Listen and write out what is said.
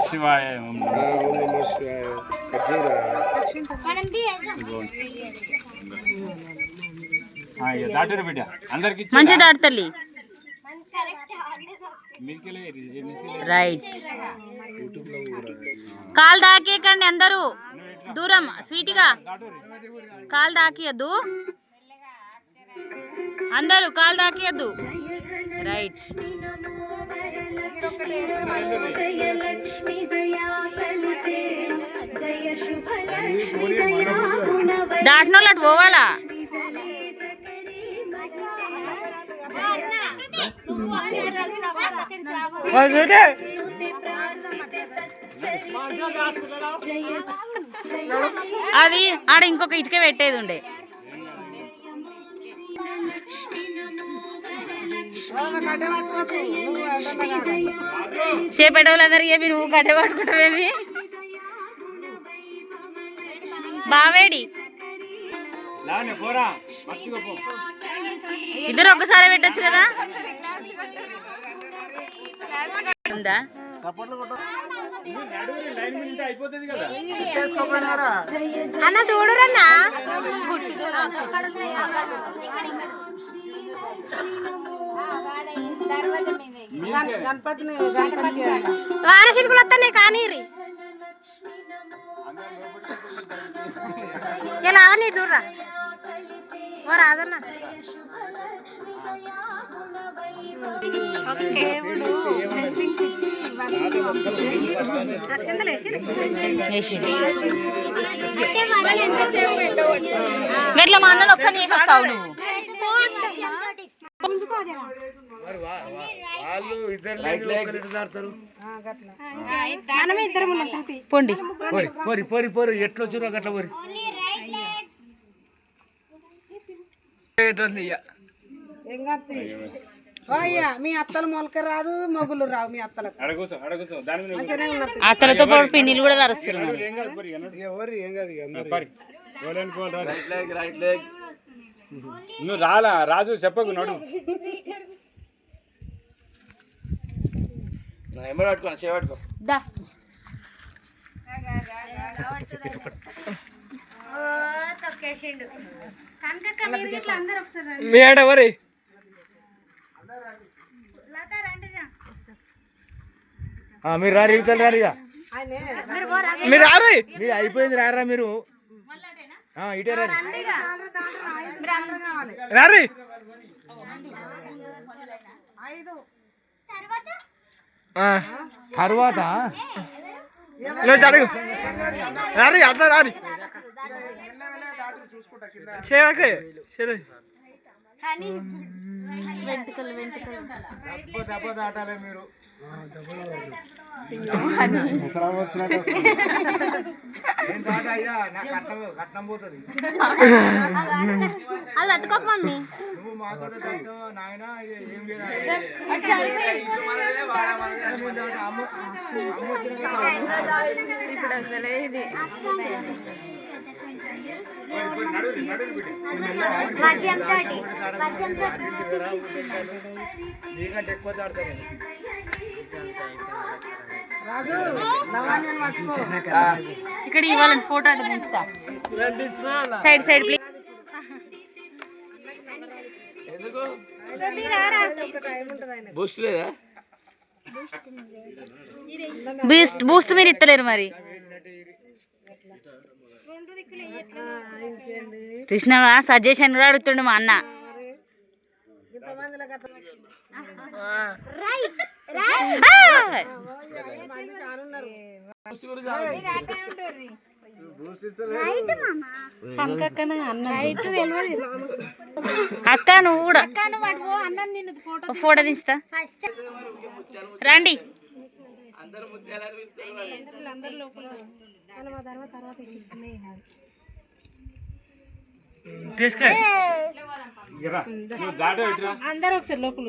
శివాయ ఓం నమః ఓం నమః శివాయ ఖర్జూర ఆ, ఇక దాటురు బిడ్డ. అందరికి మంచిగా దాడు తల్లి. మిల్కెళ్ళి రైట్ కాలు దాకేయకండి అందరూ. దూరం స్వీట్గా. కాలు దాకియద్దు. అందరూ కాలు దాకియద్దు. రైట్ దాటిన వాళ్ళు అటు పోవాలా? అది ఆడ ఇంకొక ఇటుక పెట్టేది ఉండే. చేపేటోళ్ళందరికీ చెప్పి నువ్వు కట్టె పట్టుకుంటావేమి బావేడి. ఇద్దరు ఒక్కసారి పెట్టచ్చు కదా? ఉందా? లైన్ మీద అయిపోతుంది కదా అన్న చూడురన్నా చినుకులు వస్తున్నాయి కానీ ఇలా అవన్నీ చూడరా? ఓ రాదన్న. గట్ల మా అన్నను ఒక్కని చేసి వస్తావు నువ్వు. వాళ్ళు ఇద్దరు దాడతారు పోండి. పోరి పోరి పోరి ఎట్లా వచ్చిరో గట్ల పోరి. మీ అత్తలు మొలక రాదు మొగులు రావు మీ అత్తలకు. అత్తలతో పాటు పిన్నిలు కూడా తరుస్తున్నారు నువ్వు రాలా రాజు చెప్పకు నడు. దా. ఆ, మీరు రారు ఇవతలు రారు ఇక మీరు రారు. మీరు అయిపోయింది రారా మీరు. ఆ, ఇటే రారు. రారు. తర్వాత? రారు అట్లా రారు. సేవకే సరే దెబ్బ దెబ్బ దాటాలే మీరు. అది తట్టుకోక మమ్మీ. మాతో నాయన? ఏం లేదు? ఇప్పుడు అసలే ఇది నీకంటే ఎక్కువ దాడతాను ఇక్కడ ఇవ్వాలని photo side side please. Boost boost మీరు ఇస్తలేరు మరి. చూసినావా సజెషన్ కూడా అడుగుతుండు మా అన్న. ఇంతమందిలో గట్ల అక్క నువ్వు కూడా. ఫోటో తీస్తా. రండి. అందరూ ఒకసారి లోపల